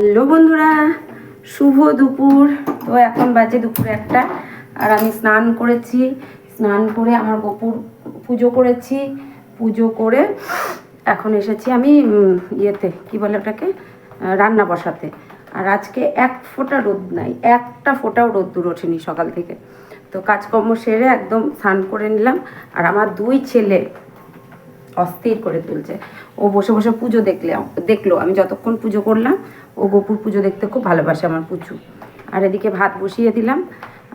Hello বন্ধুরা, শুভ দুপুর। তো এখন বাজে দুপুর একটা, আর আমি স্নান করেছি। স্নান করে আমার গোপুর পুজো করেছি। পুজো করে এখন এসেছি আমি ইয়েতে, কি বলে ওটাকে? রান্না বসাতে। আর আজকে এক ফোঁটা রোদ নাই, একটা ফোঁটাও রোদ দূর ওঠেনি সকাল থেকে। তো কাজকর্ম সেরে একদম স্নান করে নিলাম। আর আমার দুই ছেলে অস্থির করে তুলছে। ও বসে বসে পুজো দেখলে, দেখল। আমি যতক্ষণ পুজো করলাম, ও গোপুর পুজো দেখতে খুব ভালোবাসে আমার পুচু। আর এদিকে ভাত বসিয়ে দিলাম,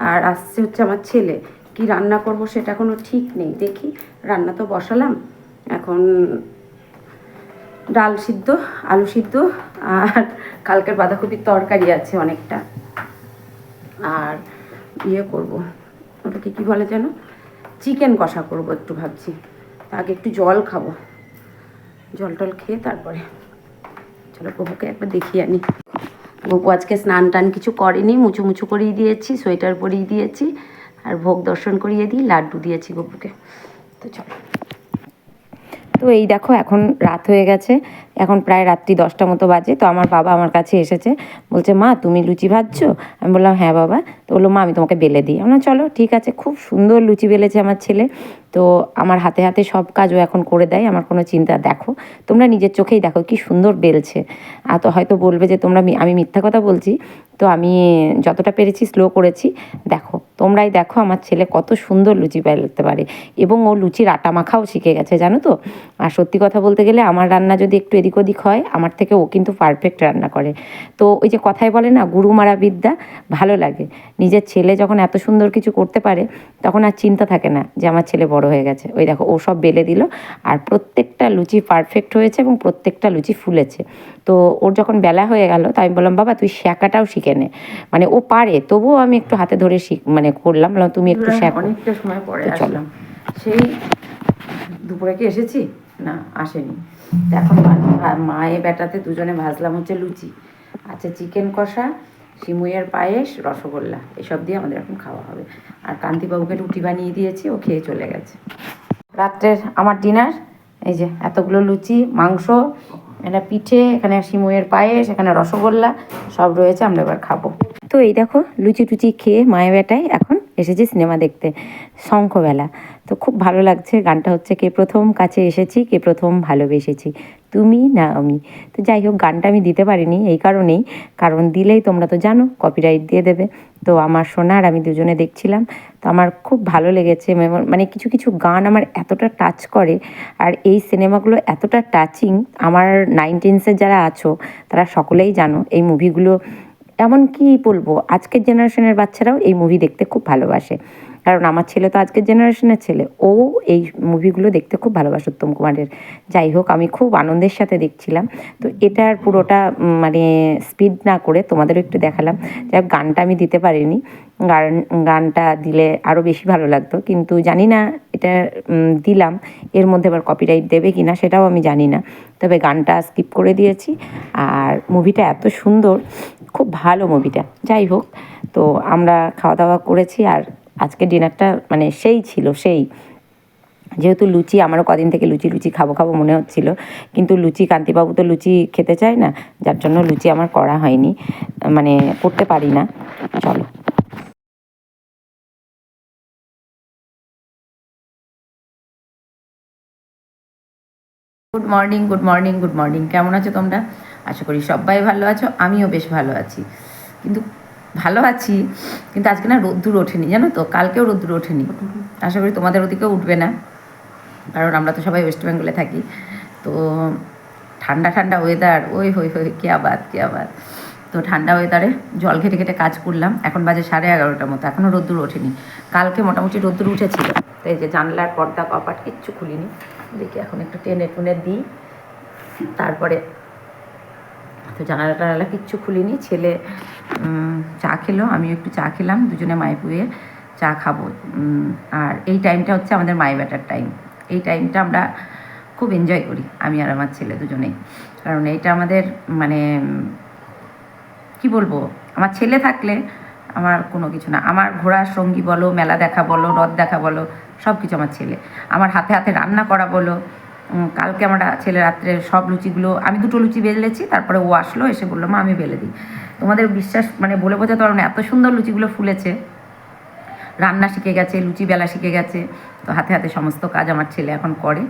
আর আসছে হচ্ছে আমার ছেলে। কি রান্না করব সেটা কোনো ঠিক নেই। দেখি, রান্না তো বসালাম। এখন ডাল সিদ্ধ, আলু সিদ্ধ, আর কালকের বাঁধাকপির তরকারি আছে অনেকটা। আর ইয়ে করব, ওটাকে কি বলে যেন? চিকেন কষা করব একটু ভাবছি। আগে একটু জল খাব। জল টল খেয়ে তারপরে চলো বহুকে একবার দেখিয়ে আনি। গপু আজকে স্নান টান কিছু করেনি মুছু মুছু করিয়ে দিয়েছি, সোয়েটার পরিয়ে দিয়েছি, আর ভোগ দর্শন করিয়ে দিই, লাড্ডু দিয়েছি গপুকে তো চলো। তো এই দেখো, এখন রাত হয়ে গেছে। এখন প্রায় রাত্রি দশটা মতো বাজে, তো আমার বাবা আমার কাছে এসেছে, বলছে, মা, তুমি লুচি ভাজছো? আমি বললাম হ্যাঁ বাবা। তো বলল, মা, আমি তোমাকে বেলে দিই। আমরা চলো, ঠিক আছে। খুব সুন্দর লুচি বেলেছে আমার ছেলে। তো আমার হাতে হাতে সব কাজও এখন করে দেয়, আমার কোনো চিন্তা, দেখো। তোমরা নিজের চোখেই দেখো, কি সুন্দর বেলছে। আর তো হয়তো বলবে যে, তোমরা আমি মিথ্যা কথা বলছি। তো আমি যতটা পেরেছি স্লো করেছি। দেখো, তোমরাই দেখো আমার ছেলে কত সুন্দর লুচি বেলতে পারে। এবং ও লুচির আটা মাখাও শিখে গেছে, জানো তো? আর সত্যি কথা বলতে গেলে আমার রান্না যদি একটু এদিক ওদিক হয় আমার থেকে ও কিন্তু পারফেক্ট রান্না করে। তো ওই যে কথায় বলে না গুরু মারা বিদ্যা ভালো লাগে। নিজের ছেলে যখন এত সুন্দর কিছু করতে পারে তখন আর চিন্তা থাকে না যে আমার ছেলে বড় হয়ে গেছে। ওই দেখো ও সব বেলে দিল আর প্রত্যেকটা লুচি পারফেক্ট হয়েছে এবং প্রত্যেকটা লুচি ফুলেছে। তো ওর যখন বেলা হয়ে গেল তাই আমি বললাম বাবা তুই শ্যাকাটাও শিখে নে। মানে ও পারে তবুও আমি একটু হাতে ধরে শিখ মানে করলাম বললাম তুমি একটু শ্যাক অনেকটা সময় পরে তো চলো। আসলাম। সেই দুপুরে কি এসেছি? না আসেনি। তো এখন মায়ে বেটাতে দুজনে ভাজলাম হচ্ছে লুচি। আচ্ছা চিকেন কষা, সিমুইয়ের পায়েস, রসগোল্লা, এসব দিয়ে আমাদের এখন খাওয়া হবে। আর কান্তিবাবুকে রুটি বানিয়ে দিয়েছি, ও খেয়ে চলে গেছে। রাত্রের আমার ডিনার এই যে এতগুলো লুচি, মাংস, এখানে পিঠে, এখানে সিমুইয়ের পায়েস, এখানে রসগোল্লা, সব রয়েছে, আমরা এবার খাব। তো এই দেখো, লুচি টুচি খেয়ে মায়ে বেটায় এখন এসেছি সিনেমা দেখতে, শঙ্খবেলা। তো খুব ভালো লাগছে, গানটা হচ্ছে কে প্রথম কাছে এসেছি, কে প্রথম ভালোবেসেছি, তুমি না আমি। তো যাই হোক, গানটা আমি দিতে পারিনি এই কারণেই, কারণ দিলেই তোমরা তো জানো কপিরাইট দিয়ে দেবে। তো আমার সোনার আমি দুজনে দেখছিলাম, তো আমার খুব ভালো লেগেছে মানে কিছু কিছু গান আমার এতটা টাচ করে, আর এই সিনেমাগুলো এতটা টাচিং আমার নাইনটিনসের যারা আছো, তারা সকলেই জানো, এই মুভিগুলো এমন কি বলব? আজকের জেনারেশনের বাচ্চারাও এই মুভি দেখতে খুব ভালোবাসে। কারণ আমার ছেলে তো আজকের জেনারেশনের ছেলে। ও এই মুভিগুলো দেখতে খুব ভালোবাসে উত্তম কুমারের। যাই হোক, আমি খুব আনন্দের সাথে দেখছিলাম। তো এটার পুরোটা মানে স্পিড না করে তোমাদেরও একটু দেখালাম। যাই হোক, গানটা আমি দিতে পারিনি। গান, গানটা দিলে আরও বেশি ভালো লাগতো। কিন্তু জানি না এটা দিলাম। এর মধ্যে আবার কপিরাইট দেবে কি না সেটাও আমি জানি না। তবে গানটা স্কিপ করে দিয়েছি। আর মুভিটা এত সুন্দর। খুব ভালো মুভিটা। যাই হোক, তো আমরা খাওয়া দাওয়া করেছি। আর আজকে ডিনারটা মানে সেই ছিল, সেই। যেহেতু লুচি, আমারও কদিন থেকে লুচি লুচি খাব খাব মনে হচ্ছিল। কিন্তু লুচি, কান্তিবাবু তো লুচি খেতে চায় না, যার জন্য লুচি আমার করা হয়নি। মানে করতে পারি না। চলো। Good morning good morning good morning কেমন আছো তোমরা? আশা করি সবাই ভালো আছো, আমিও বেশ ভালো আছি। কিন্তু ভালো আছি, কিন্তু আজকে না রোদ্দুর ওঠেনি, জানো তো? কালকেও রোদ্দুর ওঠেনি। আশা করি তোমাদের ওদিকেও উঠবে না, কারণ আমরা তো সবাই ওয়েস্ট বেঙ্গলে থাকি। তো ঠান্ডা ঠান্ডা ওয়েদার ওই হই হই, কে আবাদ কে আবাদ। তো ঠান্ডা ওয়েদারে জল ঘেটে ঘেটে কাজ করলাম, এখন বাজে সাড়ে এগারোটার মতো এখনও রোদ্দুর ওঠেনি। কালকে মোটামুটি রোদ্দুর উঠেছিল, তো এই যে জানলার পর্দা কপাট কিচ্ছু খুলিনি। দেখি এখন একটু টেনে টুনে দিই, তারপরে তো জানালা টানালা কিচ্ছু খুলিনি, ছেলে চা খেলো, আমিও একটু চা খেলাম, দুজনে মায়ে পুয়ে চা খাব। আর এই টাইমটা হচ্ছে আমাদের মাই ব্যাটার টাইম এই টাইমটা আমরা খুব এনজয় করি, আমি আর আমার ছেলে দুজনেই। কারণ এইটা আমাদের মানে কি বলব, আমার ছেলে থাকলে আমার কোনো কিছু না। আমার ঘোড়ার সঙ্গী বলো, মেলা দেখা বলো, রথ দেখা বলো সব কিছু আমার ছেলে। আমার হাতে হাতে রান্না করা বলো কালকে আমরা ছেলে রাত্রে সব লুচিগুলো, আমি দুটো লুচি বেলেছি, তারপরে ও আসলো, এসে বলল, মা, আমি বেলে দিই। তোমাদের বিশ্বাস মানে বলে বোঝাতে পারব না, এত সুন্দর লুচিগুলো ফুলেছে। রান্না শিখে গেছে, লুচি বেলা শিখে গেছে, তো হাতে হাতে সমস্ত কাজ আমার ছেলে এখন করে,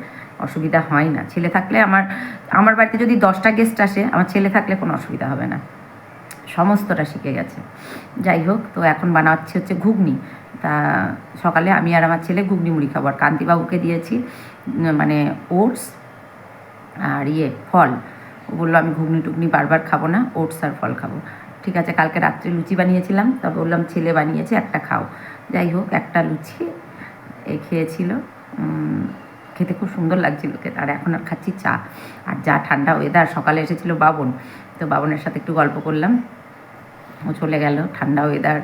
অসুবিধা হয় না। ছেলে থাকলে আমার আমার বাড়িতে যদি দশটা গেস্ট আসে, আমার ছেলে থাকলে কোনো অসুবিধা হবে না। সমস্তটা শিখে গেছে। যাই হোক, তো এখন বানাচ্ছি হচ্ছে ঘুগনি। তা সকালে আমি আর আমার ছেলে ঘুগনি মুড়ি খাব। আর কান্তিবাবুকে দিয়েছি মানে ওটস আর ইয়ে ফল। ও বলল, আমি ঘুগনি টুগনি বারবার খাব না, ওটস আর ফল খাব। ঠিক আছে, কালকে রাত্রে লুচি বানিয়েছিলাম তা বললাম, ছেলে বানিয়েছে, একটা খাও। যাই হোক, একটা লুচি এ খেয়েছিল। খেতে খুব সুন্দর লাগছিল খেতে, আর এখন আর খাচ্ছি চা। আর যা ঠান্ডা ওয়েদার সকালে এসেছিল বাবন, তো বাবনের সাথে একটু গল্প করলাম। ও চলে গেল, ঠান্ডা ওয়েদার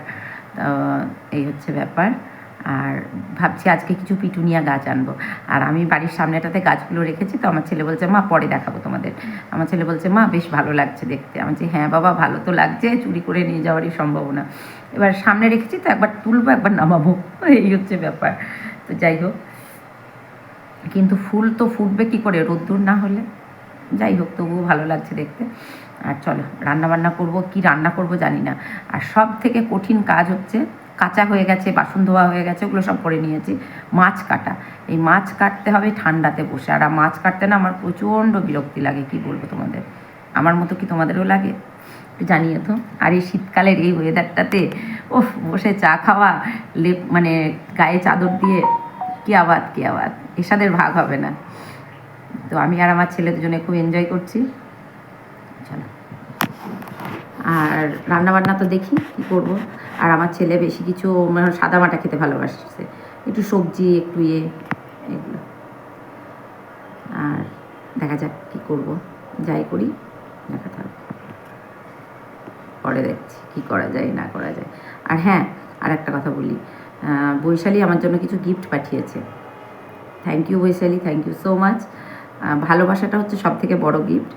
এই হচ্ছে ব্যাপার। আর ভাবছি আজকে কিছু পিটুনিয়া গাছ আনব। আর আমি বাড়ির সামনেটাতে গাছগুলো রেখেছি, তো আমার ছেলে বলছে, মা, পরে দেখাবো তোমাদের। আমার ছেলে বলছে, মা, বেশ ভালো লাগছে দেখতে। আমি বলছি হ্যাঁ বাবা, ভালো তো লাগছে, চুরি করে নিয়ে যাওয়ারই সম্ভাবনা। এবার সামনে রেখেছি, তো একবার তুলবো, একবার নামাবো। এই হচ্ছে ব্যাপার। তো যাই হোক। কিন্তু ফুল তো ফুটবে কি করে, রোদ্দুর না হলে? যাই হোক, তবুও ভালো লাগছে দেখতে। আর চলো রান্না বান্না করব, কি রান্না করব জানি না। আর সব থেকে কঠিন কাজ হচ্ছে কাঁচা হয়ে গেছে, বাসন ধোয়া হয়ে গেছে, ওগুলো সব করে নিয়েছি। মাছ কাটা। এই মাছ কাটতে হবে ঠান্ডাতে বসে। আর মাছ কাটতে না আমার প্রচণ্ড বিরক্তি লাগে, কি বলব তোমাদের? আমার মতো কি তোমাদেরও লাগে? জানিয়ে তো আর এই শীতকালের এই ওয়েদারটাতে ওফ বসে চা খাওয়া, লেপ মানে গায়ে চাদর দিয়ে, কি আবাদ কি আবাদ এসাদের ভাগ হবে না। তো আমি আর আমার ছেলে দুজনে খুব এনজয় করছি। চলো। আর রান্নাবান্না তো দেখি, কী করব? আর আমার ছেলে বেশি কিছু মানে সাদা মাটা খেতে ভালোবাসছে। একটু সবজি, একটু ইয়ে এগুলো। আর দেখা যাক কী করব। যাই করি, দেখা থাকবে পরে দেখছি কী করা যায়, না করা যায়। আর হ্যাঁ আর একটা কথা বলি। বৈশালী আমার জন্য কিছু গিফট পাঠিয়েছে। Thank you Vaishali thank you so much ভালোবাসাটা হচ্ছে সব থেকে বড় গিফট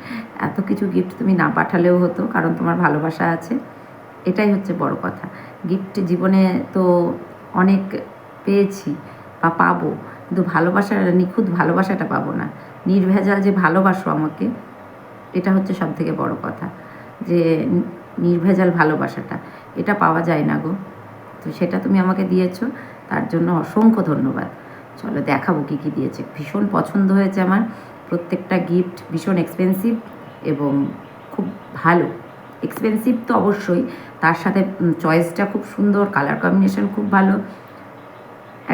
এত কিছু গিফট তুমি না পাঠালেও হতো, কারণ তোমার ভালোবাসা আছে। এটাই হচ্ছে বড় কথা। গিফট জীবনে তো অনেক পেয়েছি বা পাবো। কিন্তু ভালোবাসা নিখুঁত ভালোবাসাটা পাবো না। নির্ভেজাল যে ভালোবাসো আমাকে, এটা হচ্ছে সব থেকে বড় কথা। যে নির্ভেজাল ভালোবাসাটা, এটা পাওয়া যায় না গো। তো সেটা তুমি আমাকে দিয়েছ, তার জন্য অসংখ্য ধন্যবাদ। চলো দেখাবো কী কী দিয়েছে। ভীষণ পছন্দ হয়েছে আমার। প্রত্যেকটা গিফট ভীষণ এক্সপেন্সিভ এবং খুব ভালো। এক্সপেন্সিভ তো অবশ্যই। তার সাথে চয়েসটা খুব সুন্দর কালার কম্বিনেশন খুব ভালো।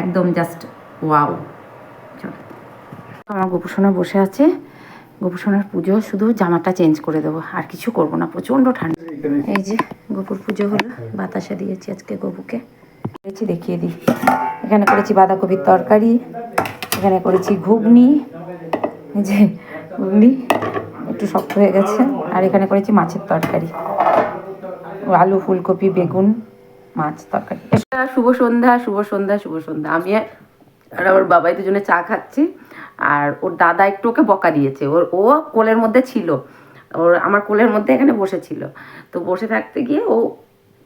একদম জাস্ট ওয়াও চলো। আমার গোপুসোনা বসে আছে। গোপুসোনার পুজো, শুধু জামাটা চেঞ্জ করে দেবো। আর কিছু করব না, প্রচণ্ড ঠান্ডা। এই যে গোপুর পুজো হলো, বাতাসা দিয়েছি আজকে গোপুকে। করেছি, দেখিয়ে দিই। এখানে করেছি বাঁধাকপির তরকারি, এখানে করেছি ঘুগনি। এই যে ঘুগনি, একটু শক্ত হয়ে গেছে। আর এখানে করেছি মাছের তরকারি। আলু, ফুলকপি, বেগুন, মাছ, তরকারি। শুভ সন্ধ্যা শুভ সন্ধ্যা শুভ সন্ধ্যা। আমি আর আমার বাবাই দুজনে চা খাচ্ছি, আর ওর দাদা একটু ওকে বকা দিয়েছে। ওর, ও কোলের মধ্যে ছিল। ওর, আমার কোলের মধ্যে এখানে বসেছিল। তো বসে থাকতে গিয়ে ও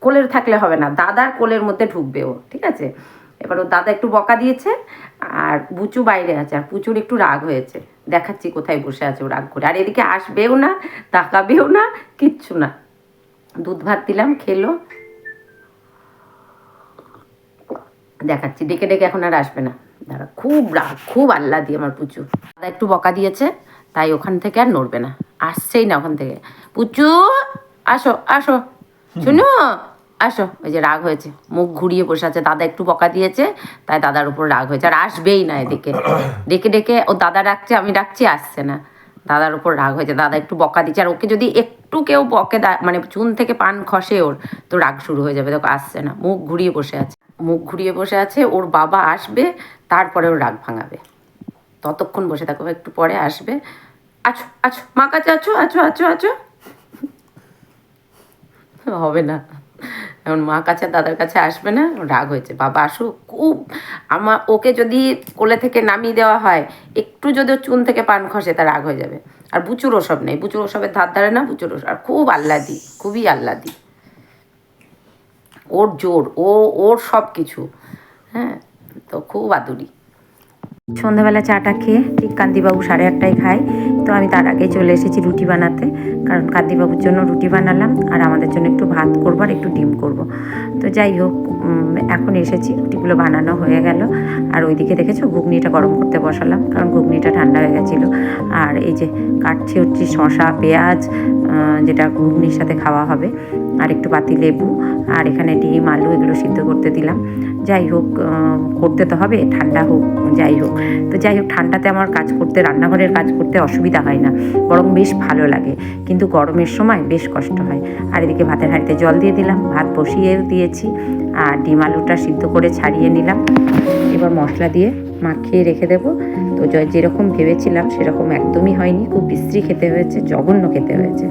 কোলের থাকলে হবে না, দাদার কোলের মধ্যে ঢুকবে ও, ঠিক আছে? এবার ওর দাদা একটু বকা দিয়েছে আর বুচু বাইরে আছে আর পুচুর একটু রাগ হয়েছে। দেখাচ্ছি কোথায় বসে আছে ও রাগ করে। আর এদিকে আসবেও না তাকাবেও না কিচ্ছু না। দুধ ভাত দিলাম খেলো। দেখাচ্ছি ডেকে ডেকে এখন আর আসবে না। দাঁড়া খুব রাগ খুব আল্লাহ দিয়ে আমার পুচু। দাদা একটু বকা দিয়েছে তাই ওখান থেকে আর নড়বে না। আসছেই না ওখান থেকে। পুচু আসো আসো। শুনো আসো ওই যে রাগ হয়েছে। মুখ ঘুরিয়ে বসে আছে, দাদা একটু বকা দিয়েছে, তাই দাদার উপর রাগ হয়েছে। আর আসবেই না এদিকে। ডেকে ডেকে, ও দাদা ডাকছে, আমি ডাকছি, আসছে না। দাদার উপর রাগ হয়েছে, দাদা একটু বকা দিচ্ছে। আর ওকে যদি একটু কেউ বকে মানে চুন থেকে পান খসে ওর, তো রাগ শুরু হয়ে যাবে। দেখো, আসছে না। মুখ ঘুরিয়ে বসে আছে। মুখ ঘুরিয়ে বসে আছে, ওর বাবা আসবে, তারপরে ওর রাগ ভাঙাবে। ততক্ষণ বসে থাকো, একটু পরে আসবে। আছো আছো, মা কাছে আছো আছো আছো আছো। হবে না। এখন মা কাছে, দাদার কাছে আসবে না রাগ হয়েছে, বাবা আসুক, খুব আমার ওকে যদি কোলে থেকে নামিয়ে দেওয়া হয়, একটু যদি চুন থেকে পান খসে তা রাগ হয়ে যাবে। আর বুচুর ওসব নেই, বুচুর ওসবের ধার ধারে না, বুচুর ওসব, আর খুব আহ্লাদি, খুবই আহ্লাদি। ওর জোর, ও, ওর সব কিছু হ্যাঁ তো খুব আদুরি। সন্ধ্যাবেলা চাটা খেয়ে ঠিক কান্তিবাবু সাড়ে আটটায় খায় তো আমি তার আগে চলে এসেছি রুটি বানাতে। কারণ কান্তিবাবুর জন্য রুটি বানালাম আর আমাদের জন্য একটু ভাত করব আর একটু ডিম করব। তো যাই হোক এখন এসেছি, রুটিগুলো বানানো হয়ে গেল। আর ওইদিকে দেখেছ, ঘুগনিটা গরম করতে বসালাম, কারণ ঘুগনিটা ঠান্ডা হয়ে গেছিল। আর এই যে কাটছি হচ্ছে শশা পেঁয়াজ যেটা ঘুগনির সাথে খাওয়া হবে। আর একটু পাতি লেবু আর এখানে ডিম, আলু এগুলো সিদ্ধ করতে দিলাম। যাই হোক করতে তো হবে, ঠান্ডা হোক, যাই হোক। তো যাই হোক, ঠান্ডাতে আমার কাজ করতে, রান্নাঘরের কাজ করতে অসুবিধা হয় না। বরং বেশ ভালো লাগে, কিন্তু গরমের সময় বেশ কষ্ট হয়। আর এদিকে ভাতের হাঁড়িতে জল দিয়ে দিলাম, ভাত বসিয়ে দিয়েছি আর ডিম আলুটা সিদ্ধ করে ছাড়িয়ে নিলাম। এবার মশলা দিয়ে মাখিয়ে রেখে দেবো। তো যেরকম ভেবেছিলাম, সেরকম একদমই হয়নি। খুব বিশ্রী খেতে হয়েছে, জঘন্য খেতে হয়েছে।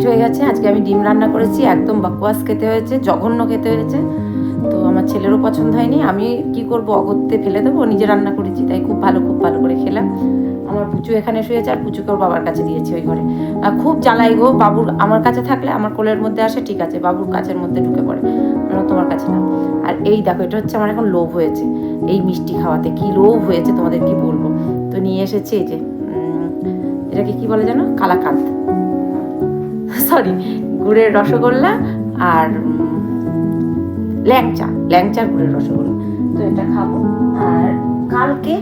কমপ্লিট হয়ে গেছে। আজকে আমি ডিম রান্না করেছি, একদম বাকওয়াস খেতে হয়েছে, জঘন্য খেতে হয়েছে। তো আমার ছেলেরও পছন্দ হয়নি। আমি কি করব, অগত্যে ফেলে দেবো নিজে রান্না করেছি, তাই খুব ভালো খুব ভালো করে খেলাম। আমার পুচু এখানে শুয়েছে আর পুচুকে ওর বাবার কাছে দিয়েছি ওই ঘরে। খুব জ্বালাই গো, বাবুর আমার কাছে থাকলে আমার কোলের মধ্যে আসে, ঠিক আছে, বাবুর কাছের মধ্যে ঢুকে পড়ে। আমার তোমার কাছে না আর এই দেখো, এটা হচ্ছে আমার এখন লোভ হয়েছে, এই মিষ্টি খাওয়াতে। কি লোভ হয়েছে তোমাদের কি বলব? তো নিয়ে এসেছি এই যে এটাকে কি বলে জানো? কালাকান্দ সরি গুড়ের রসগোল্লা আর ল্যাংচা, ল্যাংচার গুড়ের রসগোল্লা। তো এটা খাব। আর কালকে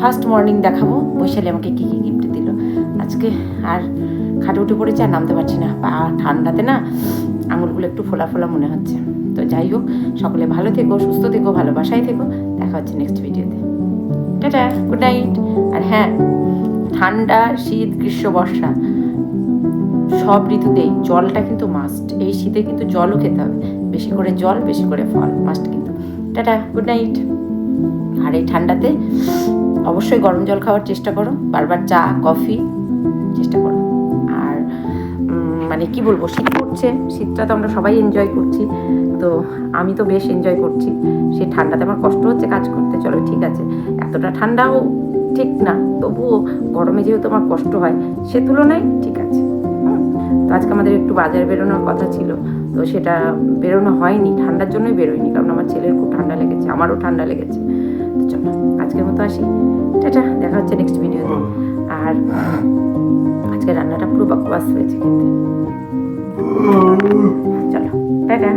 ফার্স্ট মর্নিং দেখাবো, বৈশালী আমাকে কী কী গিফট দিল। আজকে আর খাটে উঠে পড়েছে আর নামতে পারছি না। পা ঠান্ডাতে না আঙুলগুলো একটু ফোলা ফোলা মনে হচ্ছে। তো যাই হোক, সকলে ভালো থেকো, সুস্থ থেকো, ভালোবাসায় থেকো। দেখা হচ্ছে নেক্সট ভিডিওতে টাটা গুড নাইট আর হ্যাঁ ঠান্ডা, শীত, গ্রীষ্ম, বর্ষা। সব ঋতুতেই জলটা কিন্তু মাস্ট এই শীতে কিন্তু জলও খেতে হবে। বেশি করে জল, বেশি করে ফল মাস্ট কিন্তু। টাটা গুড নাইট আর এই ঠান্ডাতে অবশ্যই গরম জল খাওয়ার চেষ্টা করো। বারবার চা, কফি চেষ্টা করো। আর মানে কি বলব, শীত পড়ছে, শীতটা তো আমরা সবাই এনজয় করছি। তো আমি তো বেশ এনজয় করছি। সেই ঠান্ডাতে আমার কষ্ট হচ্ছে কাজ করতে। চলো ঠিক আছে। এতটা ঠান্ডাও ঠিক না। তবুও গরমে যেহেতু আমার কষ্ট হয়, সে তুলনায় ঠিক আছে। তো আজকে আমাদের একটু বাজার বেরোনোর কথা ছিল, তো সেটা বেরোনো হয়নি, ঠান্ডার জন্যই বেরোয়নি, কারণ আমার ছেলের খুব ঠান্ডা লেগেছে, আমারও ঠান্ডা লেগেছে। তো চলো, আজকের মতো আসি। টাটা, দেখা হচ্ছে নেক্সট ভিডিওতে আর আজকে রান্নাটা পুরো বকবাস হয়েছে কিন্তু চলো, টাটা।